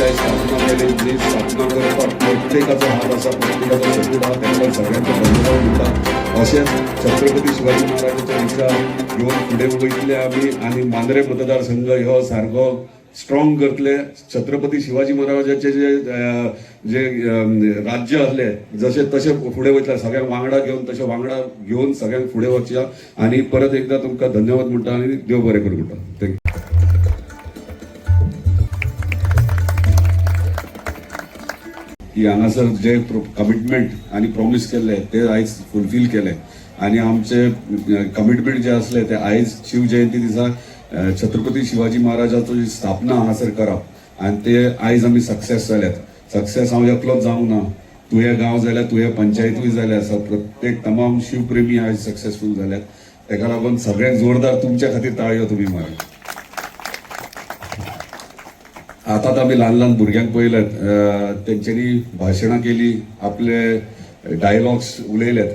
जी प्रत्येकाचो हात आसा धन्यवाद छत्रपती शिवाजी महाराजांचे विचार घेवन फुडें वयतले आमी आनी मांद्रे मतदारसंघ ह्यो सारको स्ट्रॉंग करतले छत्रपती शिवाजी महाराजाचे जे जे राज्य असले जसे तसे फुडें वयतले सगळ्यांक वांगडा घेवन तसे वांगडा घेवन सगळ्यांक फुडें वचया आनी परत एकदा तुमकां धन्यवाद म्हणटा आनी देव बरें करूं म्हणटा थँक्यू. की हांगासर जे कमिटमेंट आनी प्रॉमिस केल्ले ते आयज फुलफील केले आनी आमचे कमिटमेंट जे आसले ते आयज शिव जयंती दिसा छत्रपती शिवाजी महाराजाचो जी स्थापना हांगासर करप आनी ते आयज आमी सक्सेस जाल्यात सक्सेस हांव एकलोच जावंक ना. तुवें गांव जाल्यार तुवें पंचायतूय जाले आसा प्रत्येक तमाम शिवप्रेमी आयज सक्सेसफूल जाल्यात तेका लागून सगळ्यांक जोरदार तुमच्या खातीर ताळयो तुमी मारा आतां आमी ल्हान ल्हान भुरग्यांक पळयल्यात. तेंच्यांनी भाशणां केली आपले डायलॉग्स उलयल्यात.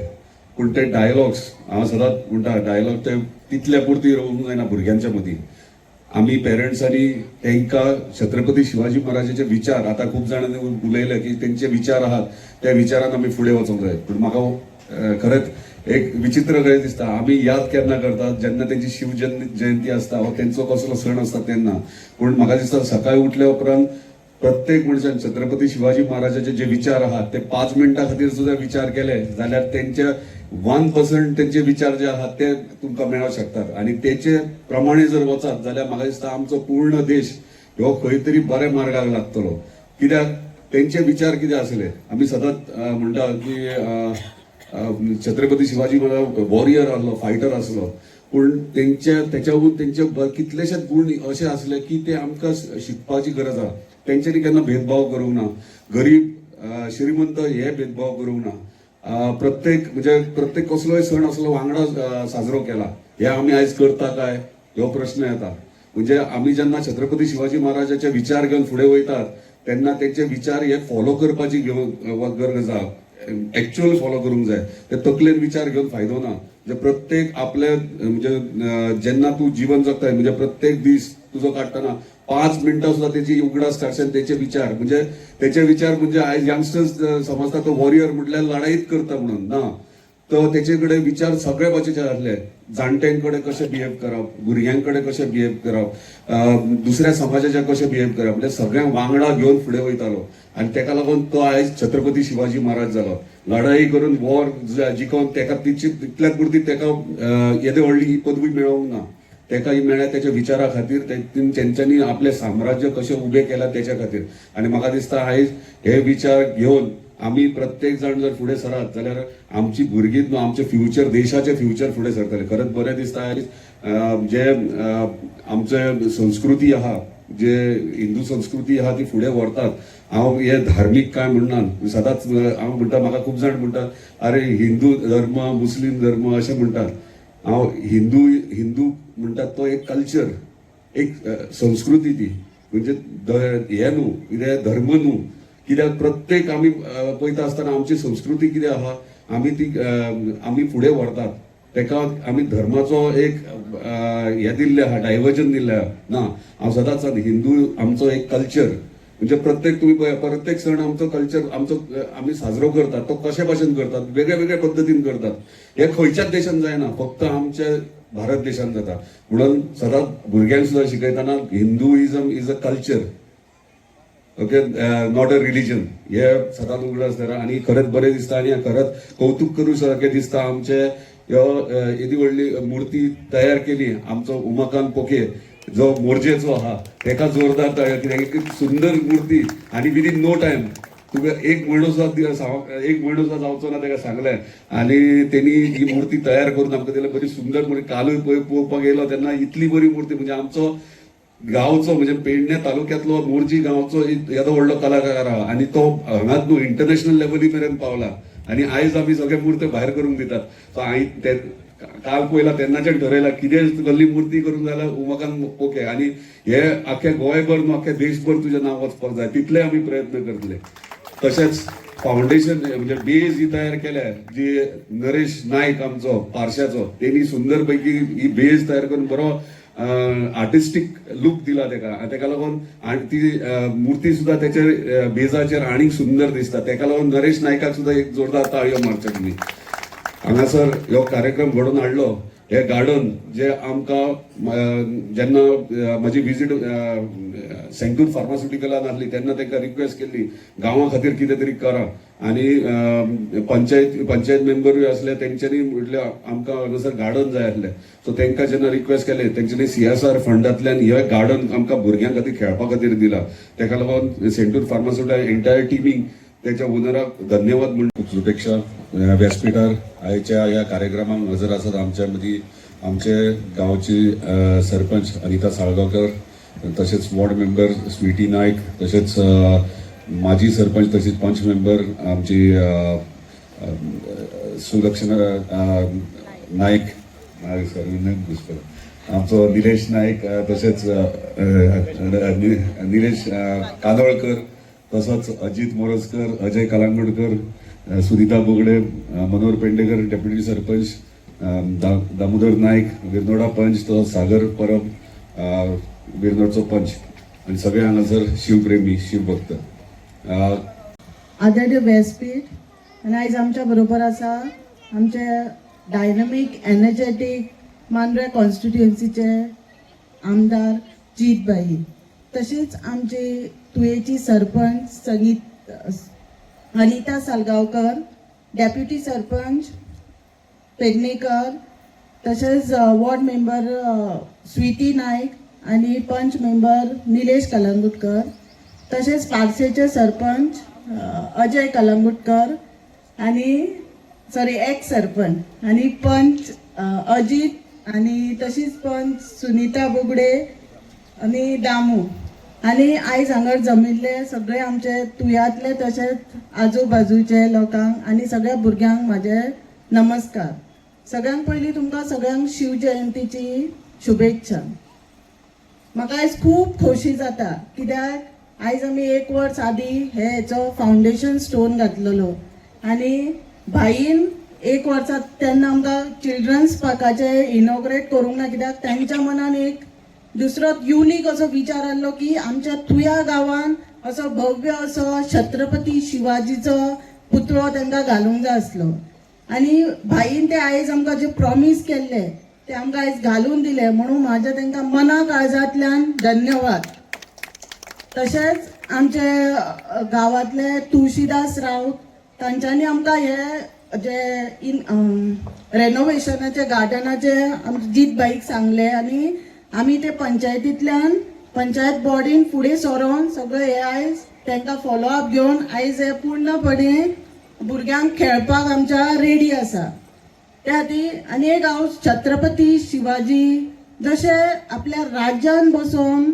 पूण ते डायलॉग्स हांव सदांच म्हणटा डायलॉग ते तितले पुरती रोवंक जायना भुरग्यांच्या मदीं. आमी पेरंट्सांनी तांकां छत्रपती शिवाजी महाराजाचे विचार आतां खूब जाणांनी उलयले की तेंचे विचार आहात त्या विचारान आमी फुडें वचूंक जाय. पूण म्हाका खरेंच एक विचित्र कशें दिसता. आमी याद केन्ना करतात? जेन्ना तेंची शिव जयंती जयंती आसता वा तेंचो कसलो सण आसता तेन्ना पूण म्हाका दिसता सकाळी उठल्या उपरांत प्रत्येक मनशान छत्रपती शिवाजी महाराजाचे जे विचार आहात ते पाच मिनटां खातीर सुद्धा विचार केले जाल्यार त्यांच्या वन पर्संट तेंचे विचार जे आहात ते तुमकां मेळोंक शकतात. आनी तेचे प्रमाणे जर वचात जाल्यार म्हाका दिसता आमचो पूर्ण देश ह्यो खंय तरी बऱ्या मार्गाक लागतलो. कित्याक? तेंचे विचार कितें आसले आमी सदांच म्हणटात की छत्रपती शिवाजी महाराज वॉरियर आसलो फायटर आसलो पूण त्यांच्या त्याच्याहून तेंचे कितलेशेच गुण असे असले की ते आमकां शिकपाची गरज आहा. तेंच्यांनी केन्ना भेदभाव करूंक ना. गरीब श्रीमंत हे भेदभाव करूंक ना. प्रत्येक म्हणजे प्रत्येक कसलोय सण असलो वांगडा साजरो केला. हे आमी आयज करता काय? ह्यो प्रश्न येता. म्हणजे आमी जेन्ना छत्रपती शिवाजी महाराजाचे विचार घेवन फुडें वयतात तेन्ना तेंचे विचार हे फॉलो करपाची गरज आहा. ऍक्च्युअल फॉलो करूंक जाय. ते तकलेन विचार घेवन फायदो ना. म्हणजे प्रत्येक आपले म्हणजे जेन्ना तूं जीवन जगताय म्हणजे प्रत्येक दीस तुजो काडटना पाच मिनटां सुद्धा त्याची उगडास काडच्यान तेचे विचार. म्हणजे तेचे विचार म्हणजे आयज यंगस्टर्स समजता तो वॉरियर म्हटल्यार लढाईत करता म्हणून. ना. तो तेचे कडेन विचार सगळे भाशेचे आसले जाणट्यांकडे कशें बिहेव करप भुरग्यांकडे कशें बिहेव करप दुसऱ्या समाजाच्या कशें बिहेव करप म्हणजे सगळ्यांक वांगडा घेवन फुडें वयतालो आनी तेका लागून तो आयज छत्रपती शिवाजी महाराज जालो लढाई करून वॉर जिखोवन तेका तितची तितल्या पुरती तेका येदे व्हडली ही पदवी मेळोंक ना. तेका ही मेळ्ळ्या तेच्या विचारा खातीर तेंच्यांनी आपले साम्राज्य कशें उबें केला तेच्या खातीर आनी म्हाका दिसता आयज हे विचार घेवन आमी प्रत्येक जाण जर फुडें सरात जाल्यार आमची भुरगीं न्हू आमचे फ्युचर देशाचे फ्युचर फुडें सरतले. खरंच बरें दिसता आयज जे आमचे संस्कृती आहा जे हिंदू संस्कृती आहा ती फुडें व्हरतात हांव हे धार्मीक काय म्हणना सदांच हांव म्हणटा म्हाका खूब जाण म्हणटात अरे हिंदू धर्म मुस्लीम धर्म अशें म्हणटात हांव हिंदू हिंदू म्हणटात तो एक कल्चर एक संस्कृती ती. म्हणजे हे न्हू कितें धर्म न्हू कित्याक प्रत्येक आमी पळयता आसतना आमची संस्कृती कितें आहा आमी ती आमी फुडें व्हरतात तेका आमी धर्माचो एक हें हे दिल्ले आहा डायवर्जन दिल्ले आहा. ना हांव सदांच हिंदू आमचो एक कल्चर म्हणजे प्रत्येक तुम्ही प्रत्येक सण आमचो कल्चर आमचो आमी साजरो करतात. तो कशे भाशेन करतात? वेगळ्या वेगळ्या पद्दतीन करतात. हे खंयच्याच देशान जायना फक्त आमच्या भारत देशान जाता. म्हणून सदांच भुरग्यांक सुद्दां शिकयतना Hinduism is a culture okay not a religion हे सदांच उगड धरा आनी खरेंच बरें दिसता आनी खरेंच कौतुक करू सारकें दिसता. आमचे ह्यो येदी व्हडली मुर्ती तयार केली. आमचो उमाकांत पोके जो मोर्जेचो आहा तेका जोरदार तयार कित्याक एक सुंदर मुर्ती आनी विदीन नो टायम तुका एक म्हयनो सुद्दां हांव- एक म्हयनो सुद्दां जावचो ना तेका सांगलें. आनी तेणी ही मुर्ती तयार करून आमकां दिल्या बरी सुंदर मुर्ती. कालूय पळय पळोवपाक येयलो तेन्ना इतली बरी मुर्ती. म्हणजे आमचो गांवचो म्हणजे पेडण्या तालुक्यांतलो मोर्जी गांवचो येदो व्हडलो कलाकार आहा आनी तो हांगाच न्हू इंटरनॅशनल लेवली मेरेन पावला. आनी आयज आमी सगळे मूर्ती भायर करूंक दितात. सो हांवें ते काल पयला तेन्नाच्यान ठरयलां कितें कसली मूर्ती करूंक जाल्यार उमकान ओके. आनी हे आख्या गोंयभर न्हू आख्या देशभर तुजें नांव वचपाक जाय तितले आमी प्रयत्न करतले तशेंच फाउंडेशन म्हणजे बेज ही तयार केल्या जी नरेश नायक आमचो पारशाचो तेणी सुंदर पैकी ही बेज तयार करून बरो आर्टिस्टीक लूक दिला तेका आनी तेका लागून आनी ती मुर्ती मूर्ती सुद्धा त्याच्या बेजाचेर आनीक सुंदर दिसता तेका लागून नरेश नायकाक सुद्धा एक जोरदार ताळयो मारच्या तुमी हांगासर हो कार्यक्रम घडोवन हाडलो हे गार्डन जे आमकां जेन्ना म्हजी विजीट सेंटूर फार्मास्युटिकलान आसली तेन्ना तांकां रिक्वेस्ट केल्ली गांवा खातीर कितें तरी करा. आनी पंचायत पंचायत मेंबरूय असले तेंच्यांनी म्हटलं आमकां हांगासर गार्डन जाय आसलें. सो तांकां जेन्ना रिक्वेस्ट केले तेंच्यांनी सी एस आर फंडांतल्यान हे गार्डन आमकां भुरग्यां खातीर खेळपा खातीर दिला. तेका लागून सेंटूर फार्मास्युटिकल एंटायर टिमीक त्याच्या ओनराक धन्यवाद म्हणून शुभेच्छा. व्यासपीठार आयच्या ह्या कार्यक्रमाक हजर आसात आमच्या मदीं. आमचे गांवची सरपंच अनिता साळगांवकर तशेंच वॉर्ड मेंबर स्विटी नायक तशेंच माजी सरपंच तसेच पंच मेंबर आमची सुलक्षणा नाईक नायक सर आमचो निलेश नायक तसेच निलेश कादोळकर तसंच अजित मोरजकर अजय कलांगुडकर सुनीता बोगडे मनोहर पेंडेकर डेप्युटी सरपंच दा- दामोदर नाईक विरनोडा पंच तसंच सागर परब अ, विरनोडचो पंच. आणि सगळे हांगासर शिवप्रेमी शिवभक्त. अ, आदरणीय व्यासपीठ आनी आयज आमच्या बरोबर आसा आमचे डायनमीक एनर्जेटीक मांद्रे कॉन्स्टिट्युएन्सीचे आमदार जीतबाई तशेंच आमची तुयेची सरपंच संगीत अनिता सालगांवकर डेप्युटी सरपंच पेडणेकर तसेच वॉर्ड मेंबर स्विती नायक आणि पंच मेंबर निलेश कलंगुटकर. तसेच पारसेचे सरपंच अजय कलंगुटकर आणि सॉरी एक्स सरपंच आणि पंच अजित आणि तशीच पंच सुनीता बोगडे आणि दामू आणि आयज हांगर जमिल्ले सगळे आमचे तुयांतले तशेंच आजूबाजूचे लोकांक आणि सगळ्या भुरग्यांक म्हाजे नमस्कार. सगळ्यांक पयलीं तुमकां सगळ्यांक शिव जयंतीची शुभेच्छा. म्हाका आयज खूब खोशी जाता. कित्याक? आयज आमी एक वर्स आदीं हे हेचो फावंडेशन स्टोन घातलेलो. आनी भाईन एक वर्सा तेन्ना आमकां चिल्ड्रन्स पार्काचे इनॉग्रेट करूंक ना कित्याक? तेंच्या मनान एक दुसरो युनीक असो विचार आसलो की आमच्या तुया गांवान असो भव्य असो छत्रपती शिवाजीचो पुतळो तांकां घालूंक जाय आसलो आनी भाईन ते आयज आमकां जे प्रॉमीस केल्ले ते आमकां आयज घालून दिले. म्हणून म्हाज्या तांकां मना काळजांतल्यान धन्यवाद. तशेंच आमचे अ, गांवांतले तुळशीदास राऊत तांच्यांनी आमकां हे जे इन रेनोवेशनाचे गार्डनाचे आमचे जीत बाईक सांगले आनी आमी ते पंचायतींतल्यान पंचायत बॉडीन फुडें सरोन सगळे हे आयज तांकां फॉलोअप घेवन आयज हे पूर्णपणे भुरग्यांक खेळपाक आमच्या रेडी आसा. त्या खातीर आनी एक हांव छत्रपती शिवाजी जशें आपल्या राज्यान बसोन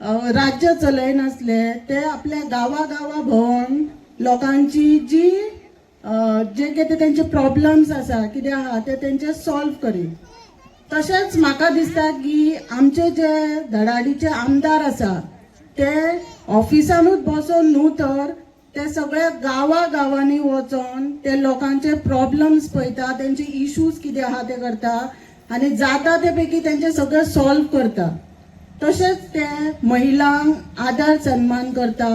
राज्य राज्य चलयनासले ते आपल्या गांवा गांवा भोंवन लोकांची जी जे कितें तेंचे प्रॉब्लम्स आसा कितें आहा ते तेंचे सॉल्व करी तशेंच म्हाका दिसता की आमचे जे धडाडीचे आमदार आसा ते ऑफिसानूच बसोन न्हू तर ते सगळ्या गांवा गांवांनी वचोन ते लोकांचे प्रॉब्लम्स पळयता तेंचे इश्यूज कितें आहा ते करता आनी जाता ते पैकी तेंचे सगळे सॉल्व करता. तशेंच ते महिलांक आदर सन्मान करता.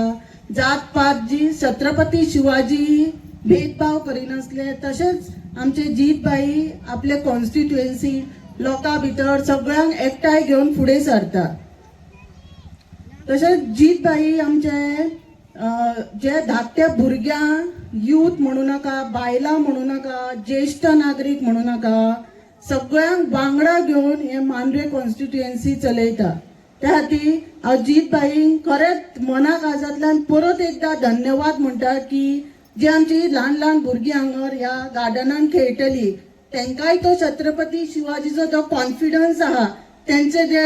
जात पात जी छत्रपती शिवाजी भेदभाव करिनासले तशेंच आमचे जीतबाई आपले कॉन्स्टिट्युएन्सी लोकां भितर सगळ्यांक एकठांय घेवन फुडें सरता तशेंच जीतबाई आमचे जे धाकटे भुरग्यांक यूथ म्हणू नाका बायलां म्हणू नाका ज्येश्ठ नागरीक म्हणू नाका सगळ्यांक वांगडा घेवन हे मांद्रे कॉन्स्टिट्युएन्सी चलयता त्या खातीर हांव जीतबाईंक खरेंच मना काळजांतल्यान परत एकदां धन्यवाद म्हणटा की जी आमची ल्हान ल्हान भुरगीं हांगर ह्या गार्डनान खेळटली तेंकाय तो छत्रपती शिवाजीचो जो कॉन्फिडन्स आहा तेंचे जे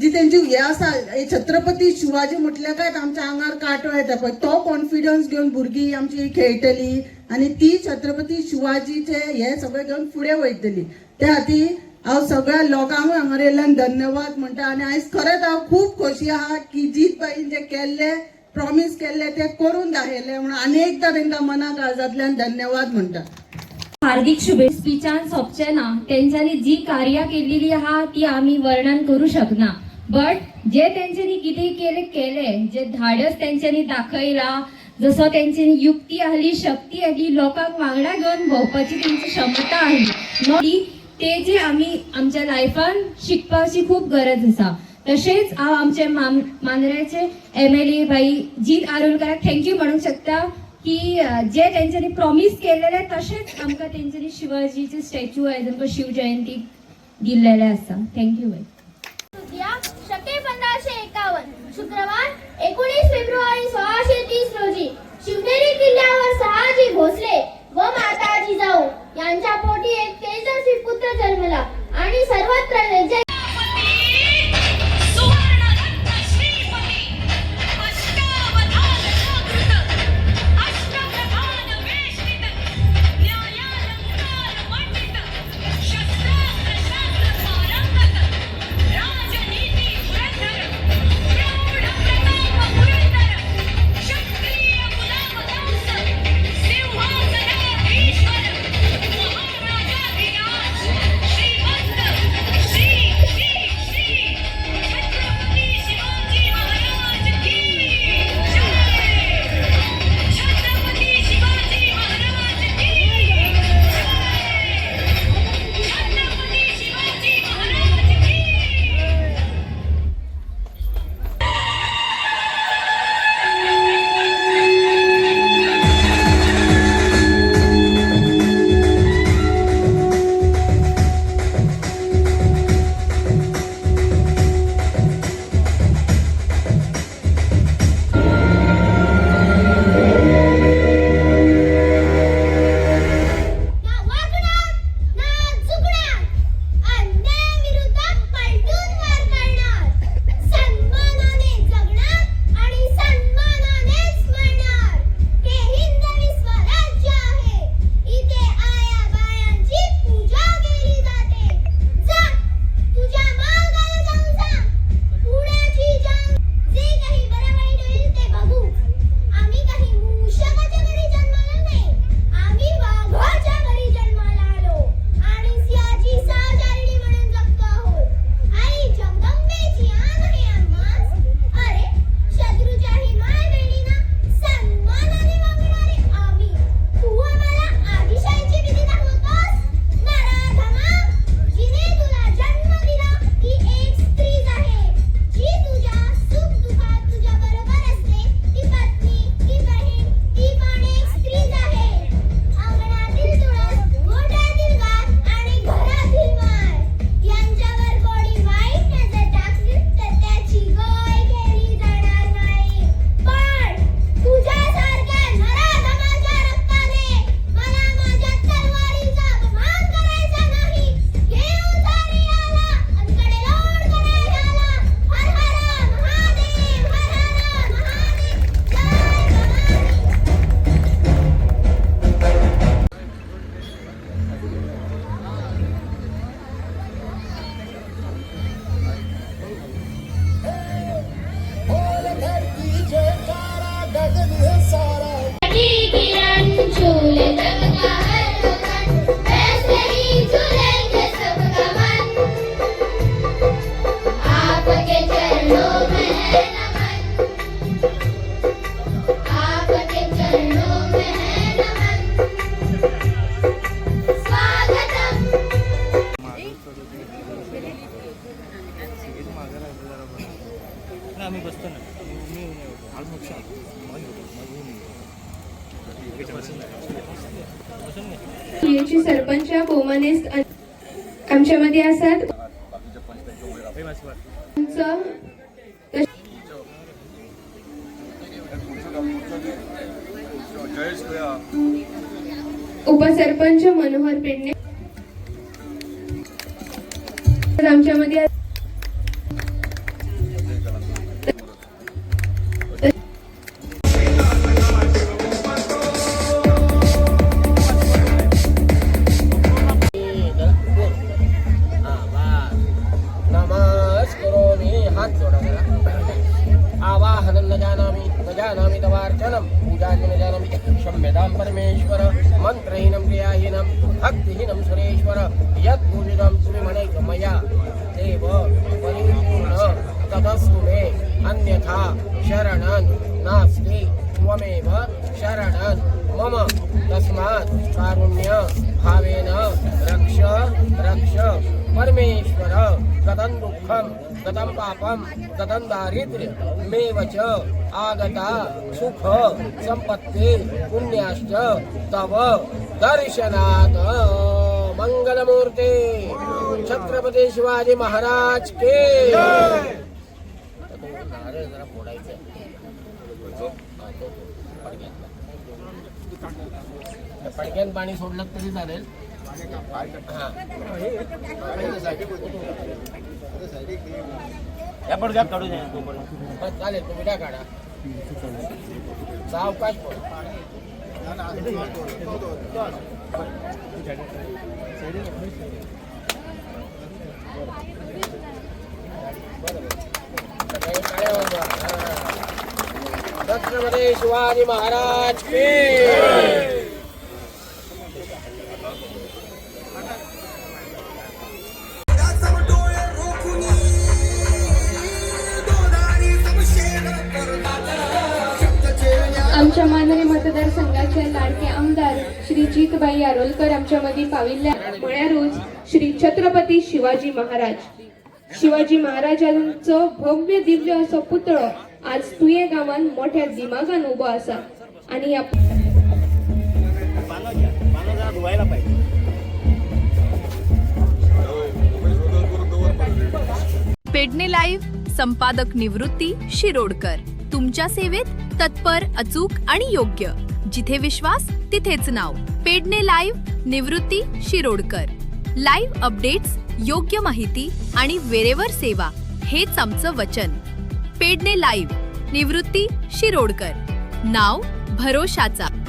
जी तेंची हे आसा छत्रपती शिवाजी म्हटल्या काय आमच्या आंगार कांटो येता पळय तो कॉन्फिडन्स घेवन भुरगीं आमची खेळटली आनी ती छत्रपती शिवाजीचे हे सगळे घेवन फुडें वयतली. त्या खातीर हांव सगळ्या लोकांकूय हांगर धन्यवाद म्हणटा आनी आयज खरेंच हांव खूब खोशी आहा की जीतबाईन जे केल्ले प्रॉमीस केल्ले ते करून दाखयले म्हणून आनी एकदां तांकां मना काळजांतल्यान धन्यवाद म्हणटा हार्दिक शुभेच्छा. स्पिचान सोपचे ना तेंच्यांनी जी कार्यां केलेली आहा ती आम्ही वर्णन करू शकना. बट जे तेंच्यांनी कितें केले केले. जे धाडस तेंच्यांनी दाखयला जसो तेंच्यांनी युक्ती आसली शक्ती आसली लोकांक वांगडा घेवन भोंवपाची तेंची क्षमता आसली ते जे आमी आमच्या लायफान शिकपाची खूप गरज आसा तशेंच हांव आमचे मान मांद्रेचे एम एल ए बाई जीत आरोलकराक थँक्यू म्हणूंक शकता की जे तेंच्यांनी प्रॉमिस केलेले तशेंच आमकां तेंच्यांनी शिवाजीचे स्टॅच्यू आयज आमकां शिव जयंतीक दिलेले आसा थँक्यू बाई. शके पंधराशे एकावन्न शुक्रवार एकोणीस फेब्रुवारी सोळाशे तीस रोजी शिवनेरी किल्ल्यावर सहाजी भोसले व माता जिजाऊ यांच्या पोटी एक तेजस्वी पुत्र जन्मला. सरपंच आमच्यामध्ये असतात. उपसरपंच मनोहर पेडणे. तर आमच्यामध्ये अन्यथा शरणं नास्ति। त्वमेव शरणं मम तस्मात् कारुण्य भावेन रक्ष रक्ष। परमेश्वर गतं दुःखं गतं पापं गतं दारिद्र्यमेव च आगता सुख संपत्ती पुण्याश्च तव दर्शनात्। मंगलमूर्ते छत्रपती शिवाजी महाराज के। नारळ जरा फोडायचं पडक्यात पडक्यात पाणी सोडलं तरी चालेल. या पडक्यात काढू नये तोपर्यंत पण चालेल तुम्ही काय काढा. सावकाश काय सगळे छत्रपती शिवाजी महाराज की आमच्या मानवी मतदारसंघाचे लाडके आमदार श्री जितबाई यारोलकर आमच्यामध्ये पाविल्ल्या. म्हळ्या रोज श्री छत्रपती शिवाजी महाराज. शिवाजी महाराजांचो भव्य दिव्य असो पुतळो आज तुये गावात मोठ्या दिमागान उभो असा. आणि या पेडणे लाईव्ह संपादक निवृत्ती शिरोडकर. तुमच्या सेवेत तत्पर अचूक आणि योग्य. जिथे विश्वास तिथेच नाव. Pedne live Nivrutti Shirodkar. Live updates योग्य माहिती आणि वेरेवर सेवा हेच आमचं वचन. पेडणे लाईव्ह निवृत्ती शिरोडकर. नाव भरोशाचा.